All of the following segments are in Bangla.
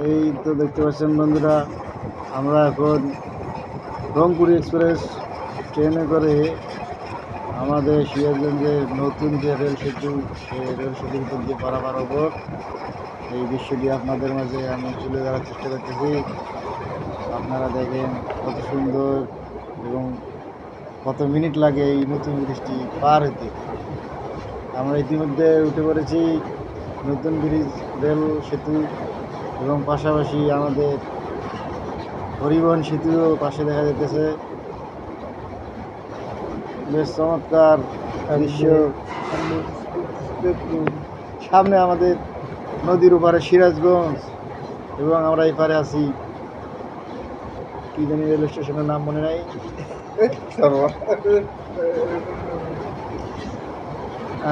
এই তো দেখতে পাচ্ছেন বন্ধুরা, আমরা এখন রংপুর এক্সপ্রেস ট্রেনে করে আমাদের সিরাজগঞ্জের নতুন যে রেল সেতু সেই রেল সেতুর উপর দিয়ে পারাপার হব। এই দৃশ্যটি আপনাদের মাঝে আমি তুলে ধরার চেষ্টা করতেছি। আপনারা দেখেন কত সুন্দর এবং কত মিনিট লাগে এই নতুন ব্রিজটি পার হতে। আমরা ইতিমধ্যে উঠে পড়েছি নতুন ব্রিজ রেল সেতু এবং পাশাপাশি আমাদের পরিবহন সেতুও পাশে দেখা যেতেছে বেশ চমৎকার দৃশ্য। সামনে আমাদের নদীর ওপারে সিরাজগঞ্জ এবং আমরা এই পারে আছি, কি জানি রেল স্টেশনের নাম মনে নাই।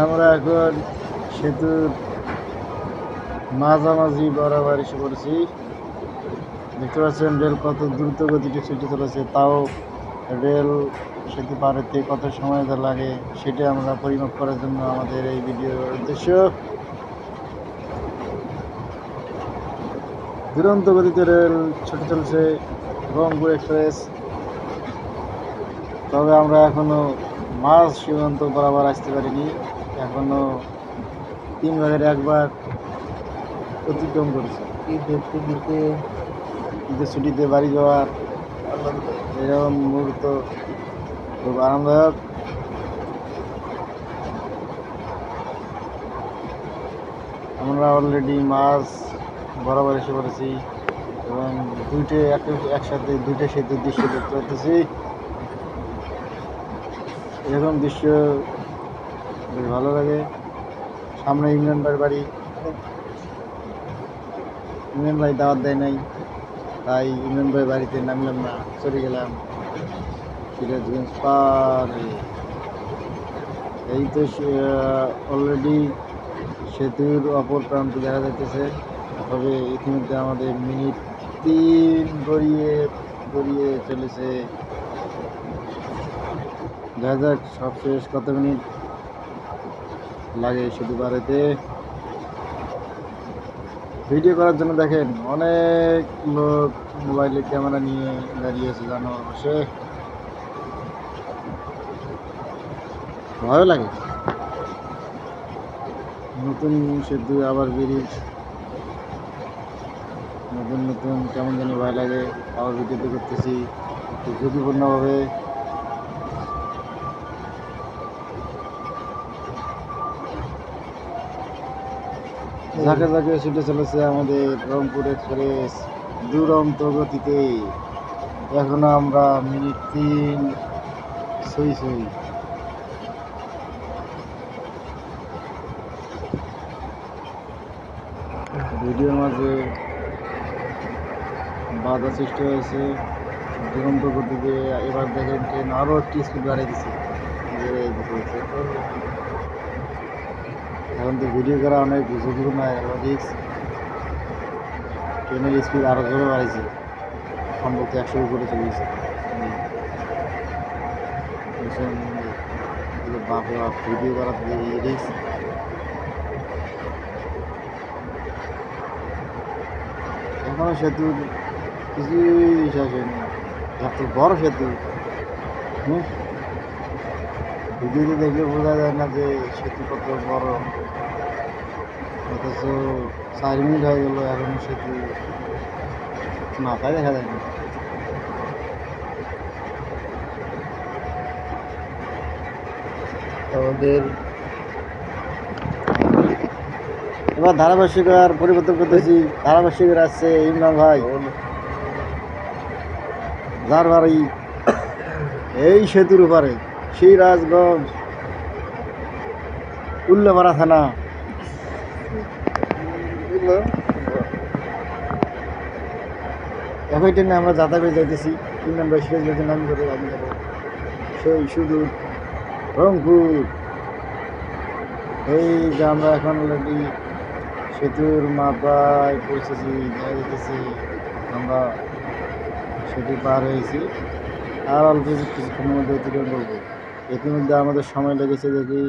আমরা এখন সেতুর মাঝামাঝি বরাবর এসে পড়েছি দেখতে পাচ্ছেন, রেল কত দ্রুত গতিতে ছুটে চলেছে, তাও রেল সেতু পার হতে কত সময় লাগে, সেটা আমরা পরিমাপ করার জন্য আমাদের এই ভিডিওর উদ্দেশ্য। দুরন্ত গতিতে রেল ছুটে চলছে রংপুর এক্সপ্রেস। তবে আমরা এখনও মাঝ সীমান্ত বরাবর আসতে পারিনি। এখনও তিন ভাগের একবার অতিক্রম করেছে। ঈদের ছুটিতে ঈদের ছুটিতে বাড়ি যাওয়ার এরকম মুহূর্ত খুব আরামদায়ক আমরা অলরেডি মাছ বরাবর এসে পড়েছি এবং দুইটে এক- একসাথে দুইটা সেতুর দৃশ্য দেখতে পাচ্ছি। এরকম দৃশ্য বেশ ভালো লাগে। সামনে ইমরান বাড়ি। ইমরান ভাই দাওয়াত দেয় নাই, তাই ইমরান ভাই বাড়িতে নামলাম না, চলে গেলাম সিরাজগঞ্জ পার। এই তো অলরেডি সেতুর অপর প্রান্ত দেখা যাইতেছে, তবে ইতিমধ্যে আমাদের মিনিট তিন গড়িয়ে গড়িয়ে চলেছে দেখা যাক সবশেষ কত মিনিট লাগে সেতু হতে ভিডিও করার জন্য দেখেন, অনেক লোক মোবাইলে ক্যামেরা নিয়ে দাঁড়িয়ে আছে, জানো বসে ভালো লাগে। নতুন সেতু আবার ব্রিজ নতুন নতুন কেমন জানি ভয় লাগে। আবার ভিডিওতে করতেছি। একটু ঝুঁকিপূর্ণভাবে ঝাঁকে ঝাঁকে ছুটে চলেছে আমাদের রংপুর এক্সপ্রেস। দুরন্ত গতিতে এখনও আমরা মিনিট তিন। সই সই। ভিডিওর মাঝে বাধা সৃষ্টি হয়েছে। দুরন্ত গতিতে এবার দেখেন ট্রেন আরও একটি স্পিড বাড়িয়ে দিচ্ছে। এখন তো ভিডিও করা অনেক ঝুঁকিপূর্ণ হয়ে গেল রিক্স ট্রেনের স্পিড আরও জোরে বাড়াইছে সম্ভবত একশো উপরে চলে গেছে বাপরে বাপ ভিডিও করা রিক্স এখনও সেতুর কিছুই শেষ হয়নি। এত বড় সেতু। হুম? ভিডিওতে দেখলে বোঝা যায় না যে সেতু কত বড়। অথচ চার মিনিট হয়ে গেল, এখন সেতু মাথায় দেখা যায় না। আমাদের এবার ধারাভাষ্যকার পরিবর্তন করতেছি। ধারাভাষ্যকার আসছে ইমরান ভাই। যার বাড়ি এই সেতুর উপরে। সিরাজগঞ্জ, উল্লাপাড়া থানা। একই ট্রেনে আমরা যাতায়াত যাইতেছি। ভাই সিরাজগঞ্জের নাম করে আমি যাব। সেই শুধু রংপুর। এই যে আমরা এখন অলরেডি সেতুর মাথায় পৌঁছেছি, দেখা যেতেছি আমরা সেতু পার হয়েছি। আর অল্প কিছুক্ষণের মধ্যে অতিক্রম করব। ইতিমধ্যে আমাদের সময় লেগেছে দেখি